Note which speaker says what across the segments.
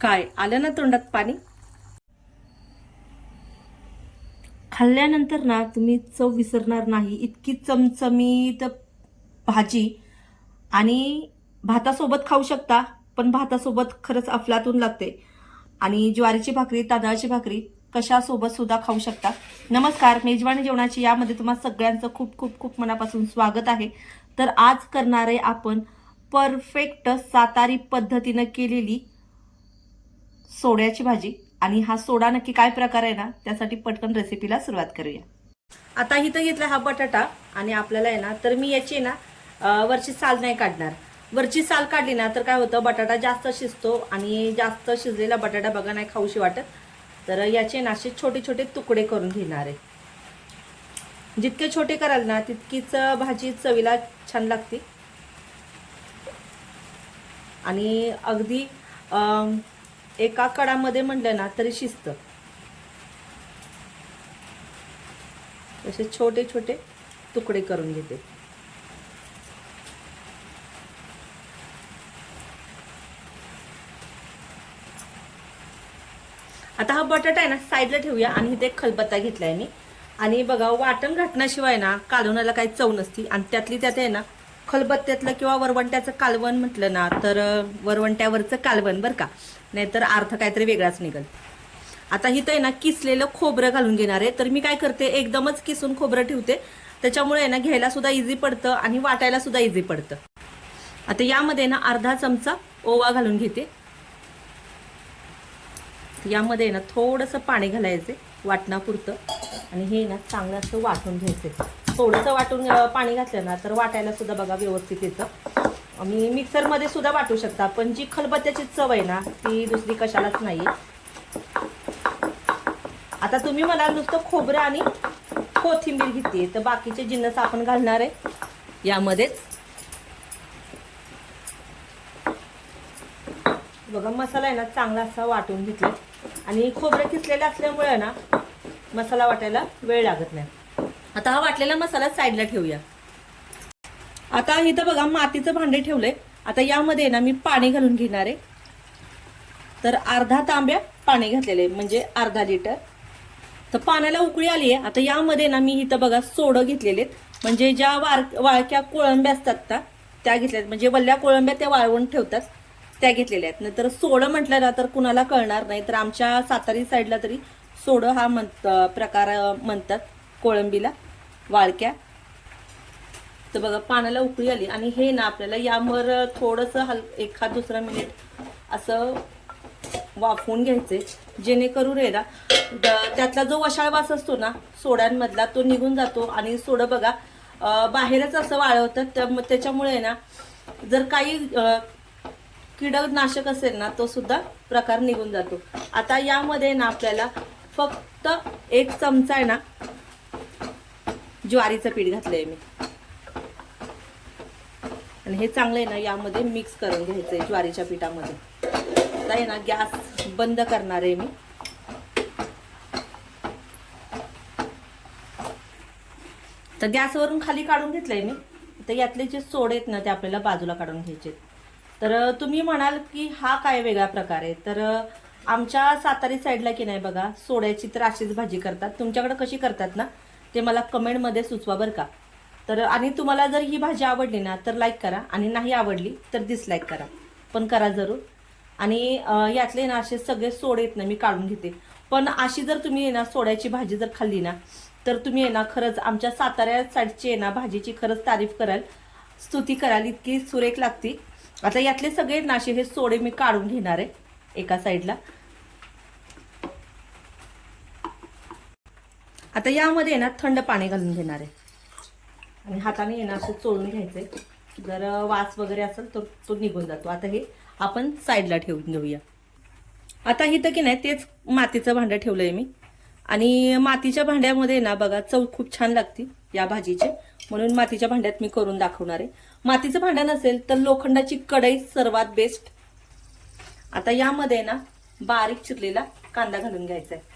Speaker 1: काय? आलं ना तोंडात पाणी? खाल्ल्यानंतर ना तुम्ही चव विसरणार नाही. इतकी चमचमीत भाजी. आणि भातासोबत खाऊ शकता पण भातासोबत खरंच अफलातून लागते. आणि ज्वारीची भाकरी तांदळाची भाकरी कशासोबत सुद्धा खाऊ शकता. नमस्कार मेजवानी जेवणाची यामध्ये तुम्हाला सगळ्यांचं खूप खूप खूप मनापासून स्वागत आहे. तर आज करणारे आपण परफेक्ट सातारी पद्धतीनं केलेली सोड्याची भाजी. आणि हा सोडा नक्की काय प्रकार आहे ना त्यासाठी पटकन रेसिपीला सुरुवात करूया. आता इथं घेतला हा बटाटा. आणि आपल्याला आहे ना तर मी याची ना वरची साल नाही काढणार. वरची साल काढली ना तर काय होतं बटाटा जास्त शिजतो. आणि जास्त शिजलेला बटाटा बघा नाही खाऊशी वाटत. तर याचे ना असे छोटे छोटे तुकडे करून घेणार आहे. जितके छोटे कराल ना तितकीच भाजी चवीला छान लागते. आणि अगदी एका कडामध्ये म्हणलं ना तरी शिजतं. असे छोटे छोटे तुकडे करून घेते. आता हा बटाटा आहे ना साईडला ठेवूया आणि इथे खलबत्ता घेतलाय मी. आणि बघा वाटण घातण्याशिवाय ना कालवणाला काही चव नसती आणि त्यातली त्यात आहे ना खलबत्त्यातलं किंवा वरवंट्याचं कालवण म्हटलं ना तर वरवंट्यावरचं कालवण बरं का. नाहीतर अर्थ काहीतरी वेगळाच निघल. आता हिथं आहे ना किसलेलं खोबरं घालून घेणार आहे. तर मी काय करते एकदमच किसून खोबरं ठेवते. त्याच्यामुळे आहे ना घ्यायला सुद्धा इझी पडतं आणि वाटायला सुद्धा इझी पडतं. आता यामध्ये ना अर्धा चमचा ओवा घालून घेते. यामध्ये ना थोडंसं पाणी घालायचे वाटणापुरतं. आणि हे ना चांगलं असं वाटून घ्यायचं थोडंसं वाटून पाणी घातलं ना तर वाटायला सुद्धा बघा व्यवस्थित येतं. आणि मिक्सरमध्ये सुद्धा वाटू शकता पण जी खलबत्त्याची चव आहे ना ती दुसरी कशालाच नाही आता तुम्ही मला नुसतं खोबरं आणि कोथिंबीर घेते तर बाकीचे जिन्नस आपण घालणार आहे यामध्येच. बघा मसाला आहे ना चांगला असा वाटून घेतला आणि खोबरं किसलेलं असल्यामुळे ना मसाला वाटायला वेळ लागत नाही. आता हा वाटलेला मसाला साईडला ठेवूया. आता इथं बघा मातीचं भांडे ठेवलंय. आता यामध्ये ना मी पाणी घालून घेणार आहे. तर अर्धा तांब्या पाणी घातलेले म्हणजे अर्धा लिटर. तर पाण्याला उकळी आली आहे. आता यामध्ये ना मी इथं बघा सोडं घेतलेले म्हणजे ज्या वार वाळक्या कोळंब्या असतात ना त्या घेतल्यात म्हणजे वल्ल्या कोळंब्या त्या वाळवून ठेवतात त्या घेतलेल्या आहेत. नंतर सोडं म्हटलं ना तर कुणाला कळणार नाही. तर आमच्या सातारी साईडला तरी सोडं हा म्हण प्रकार म्हणतात कोळंबीला. वाळक्या. तर बघा पाण्याला उकळी आली आणि हे ना आपल्याला यावर थोडंसं हल एखाद दुसरा मिनिट असं वाफवून घ्यायचे जेणेकरून आहे ना त्यातला जो वशाळ वास असतो ना सोड्यांमधला तो निघून जातो आणि सोडं बघा बाहेरच असं वाळवतात त्या त्याच्यामुळे ना जर काही अं, असेल ना तो सुद्धा प्रकार निघून जातो. आता यामध्ये ना आपल्याला फक्त एक चमचा आहे ना ज्वारीचं पीठ घातलंय मी. आणि हे चांगलं आहे ना यामध्ये मिक्स करून घ्यायचंय ज्वारीच्या पिठामध्ये. आता आहे ना गॅस बंद करणार आहे मी. तर गॅसवरून खाली काढून घेतलंय मी. तर यातले जे सोड आहेत ना ते आपल्याला बाजूला काढून घ्यायचे तर तुम्ही म्हणाल की हा काय वेगळा प्रकार आहे? तर आमच्या सातारी साईडला की नाही बघा सोड्याची तर अशीच भाजी करतात. तुमच्याकडे कशी करतात ना? ते मला कमेंटमध्ये सुचवा बरं का. तर आणि तुम्हाला जर ही भाजी आवडली ना तर लाईक करा. आणि नाही आवडली तर डिसलाईक करा. पण करा जरूर. आणि यातले ना असे सगळे सोडे आहेत ना मी काढून घेते. पण अशी जर तुम्ही ना सोड्याची भाजी जर खाल्ली ना तर तुम्ही आहे ना खरंच आमच्या साताऱ्या साईडची आहे ना भाजीची खरंच तारीफ कराल. स्तुती कराल. इतकी सुरेख लागती. आता यातले सगळे नाशे हे सोडे मी काढून घेणार आहे एका साईडला आता यामध्ये आहे ना थंड पाणी घालून घेणार आहे. आणि हाताने येणार असं चोळून आहे जर वास वगैरे असेल तर तो निघून जातो. आता हे आपण साईडला ठेवून घेऊया. आता इथं की नाही तेच मातीचं भांडं ठेवलंय मी. आणि मातीच्या भांड्यामध्ये ना बघा चव खूप छान लागते या भाजीचे. म्हणून मातीच्या भांड्यात मी करून दाखवणार आहे. मातीचं भांडं नसेल तर लोखंडाची कढई सर्वात बेस्ट आता यामध्ये ना बारीक चिरलेला कांदा घालून घ्यायचा आहे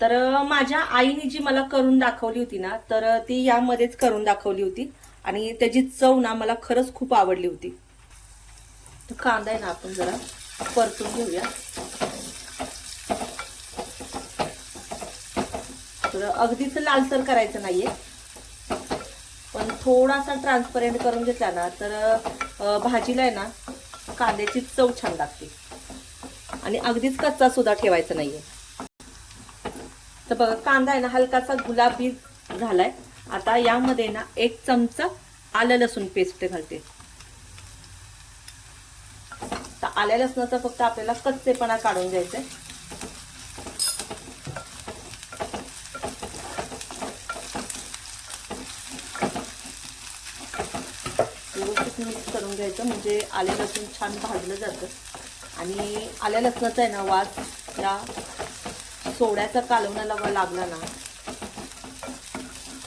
Speaker 1: तर माझ्या आईने जी मला करून दाखवली होती ना तर ती यामध्येच करून दाखवली होती. आणि त्याची चव ना मला खरंच खूप आवडली होती. तर कांदा आहे ना आपण जरा परतून घेऊया. तर अगदीच लालसर करायचं नाहीये. पण थोडासा ट्रान्सपरंट करून घेतला ना तर भाजीला आहे ना कांद्याची चव छान लागते. आणि अगदीच कच्चा सुद्धा ठेवायचा नाहीये. तर बघा कांदा आहे ना हलकासा गुलाबी झालाय. आता यामध्ये ना एक चमचा आलं लसूण पेस्ट घालते. तर आल्या लसणाचा फक्त आपल्याला कच्चेपणा काढून घ्यायचा आहे व्यवस्थित मिक्स करून घ्यायचं म्हणजे आले लसूण छान भाजलं जातं. आणि आल्या लसणाचा आहे ना वास या सोड्याचा कालवणा लावा लागला ना.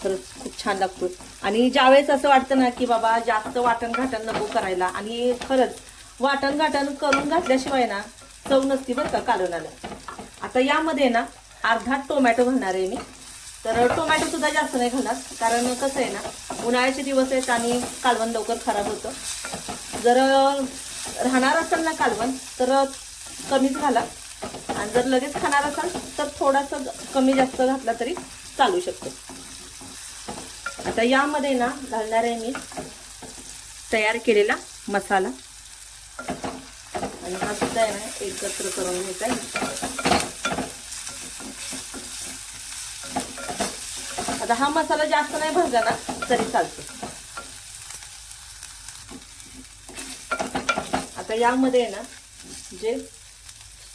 Speaker 1: खरंच खूप छान लागतो आणि ज्यावेळेस असं वाटतं ना की बाबा जास्त वाटण घाटण नको करायला आणि खरंच वाटण घाटण करून घातल्याशिवाय ना चव नसती बरं का कालवणाला. आता यामध्ये ना अर्धा टोमॅटो घालणार आहे मी. तर टोमॅटो सुद्धा जास्त नाही घालणार कारण कसं आहे ना उन्हाळ्याचे दिवस आहेत आणि कालवण लवकर खराब होतं. जर राहणार असेल ना कालवण तर कमीच घाला. आणि जर लगेच खाणार असाल तर थोडासा कमी जास्त घातला तरी चालू शकतो. आता यामध्ये ना घालणार आहे मी तयार केलेला मसाला. आणि हा सुद्धा आहे ना एकत्र करून घ्यायचा आहे. आता हा मसाला जास्त नाही भाजला ना तरी चालतो. आता यामध्ये आहे ना जे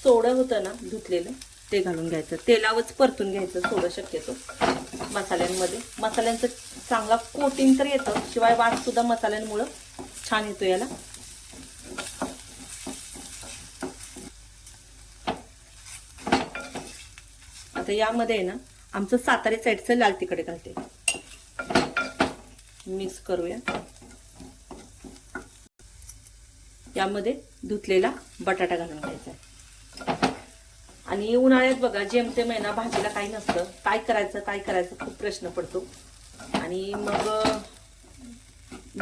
Speaker 1: सोडं होतं ना धुतलेलं ते घालून घ्यायचं. तेलावरच परतून घ्यायचं सोडं शक्यतो मसाल्यांमध्ये. मसाल्यांचं चांगला कोटिंग तर येतं शिवाय वाटसुद्धा मसाल्यांमुळं छान येतो याला. आता यामध्ये आहे ना आमचं सातारी साईडचं लाल तिकडे घालते. मिक्स करूया. यामध्ये धुतलेला बटाटा घालून घ्यायचा आहे. आणि उन्हाळ्यात बघा जेमतेम आहे ना भाजीला काही नसतं. काय करायचं काय करायचं खूप प्रश्न पडतो. आणि मग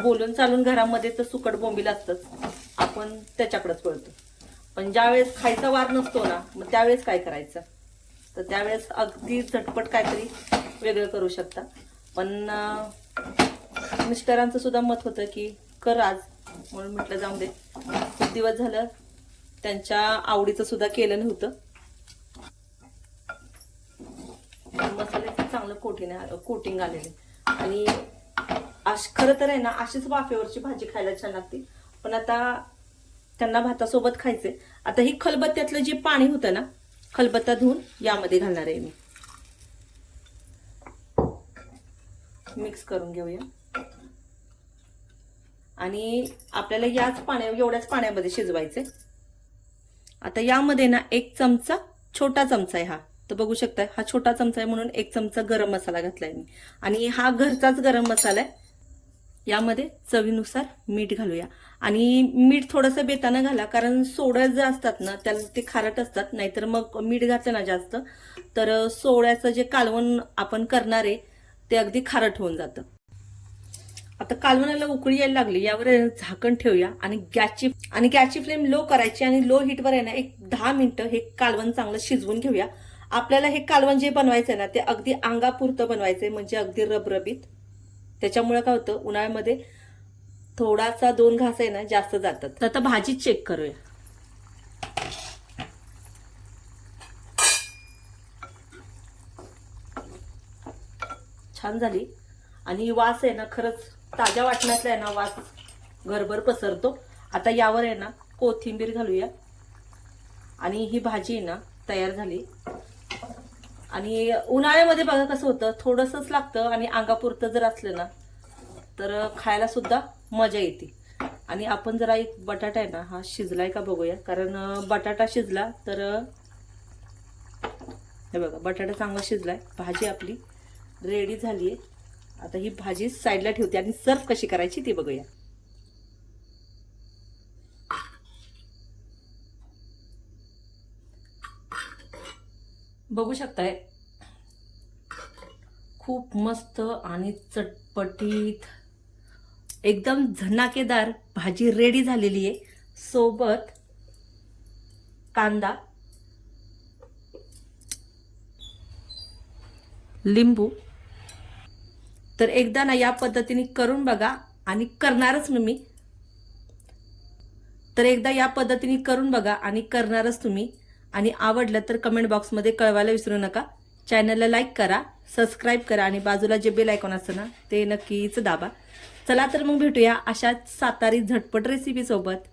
Speaker 1: बोलून चालून घरामध्ये तर सुकट बोंबील असतंच. आपण त्याच्याकडेच पळतो. पण ज्यावेळेस खायचा वार नसतो ना मग त्यावेळेस काय करायचं? तर त्यावेळेस अगदी झटपट काहीतरी वेगळं करू शकता. पण मिस्टरांचं सुद्धा मत होतं की कर आज. म्हणून म्हटलं जाऊन दे. खूप दिवस झालं त्यांच्या आवडीचं सुद्धा केलं नव्हतं. मसाल्याचं चांगलं कोटिंग कोटिंग आलेलं आणि अश खरं तर आहे ना अशीच वाफेवरची भाजी खायला छान लागते. पण आता त्यांना भातासोबत खायचे आता ही खलबत्त्यातलं जे पाणी होतं ना खलबत्ता धुवून यामध्ये घालणार आहे मी. मिक्स करून घेऊया. आणि आपल्याला याच पाण्या एवढ्याच पाण्यामध्ये शिजवायचे आता यामध्ये ना एक चमचा छोटा चमचा आहे हा. तर बघू शकताय हा छोटा चमचा आहे म्हणून एक चमचा गरम मसाला घातलाय मी. आणि हा घरचाच गरम मसाला आहे. यामध्ये चवीनुसार मीठ घालूया. आणि मीठ थोडंसं बेतानं घाला कारण सोड्या जे असतात ना त्याला ते खारट असतात नाहीतर मग मीठ घातलं ना जास्त तर सोड्याचं जे कालवण आपण करणार आहे ते अगदी खारट होऊन जातं. आता कालवणाला उकळी यायला लागली यावर झाकण ठेवूया. आणि गॅसची आणि गॅसची फ्लेम लो करायची आणि लो हीटवर आहे ना एक दहा मिनिटं हे कालवण चांगलं शिजवून घेऊया. आपल्याला हे कालवण जे बनवायचंय ना ते अगदी अंगापुरतं बनवायचंय म्हणजे अगदी रबरबीत. त्याच्यामुळे काय होतं उन्हाळ्यामध्ये थोडासा दोन घास आहे ना जास्त जातात. तर आता भाजी चेक करूया. छान झाली. आणि वास आहे ना खरंच ताज्या वाटण्यातला आहे ना वास. घरभर पसरतो. आता यावर आहे ना कोथिंबीर घालूया. आणि ही भाजी आहे ना तयार झाली. आणि उन्हाळ्यामध्ये बघा कसं होतं थोडंसंच लागतं आणि अंगापुरतं जर असलं ना तर खायला सुद्धा मजा येते. आणि आपण जरा एक बटाटा आहे ना हा शिजलाय का बघूया. कारण बटाटा शिजला तर हे बघा बटाटा चांगला शिजलाय. भाजी आपली रेडी झाली आहे आता ही भाजी साईडला ठेवते आणि सर्व कशी करायची ती बघूया. बघू शकताय. खूप मस्त आणि चटपटीत एकदम झनाकेदार भाजी रेडी झालेली आहे. सोबत कांदा लिंबू. तर एकदा ना या पद्धतीने करून बघा आणि करणारच मी. तर एकदा या पद्धतीने करून बघा आणि करणारच तुम्ही. आणि आवडलं तर कमेंट बॉक्समध्ये कळवायला विसरू नका. चॅनलला लाईक करा सबस्क्राईब करा आणि बाजूला जे बेल आयकॉन असतं ना ते नक्कीच दाबा. चला तर मग भेटूया अशाच सातारी झटपट रेसिपीसोबत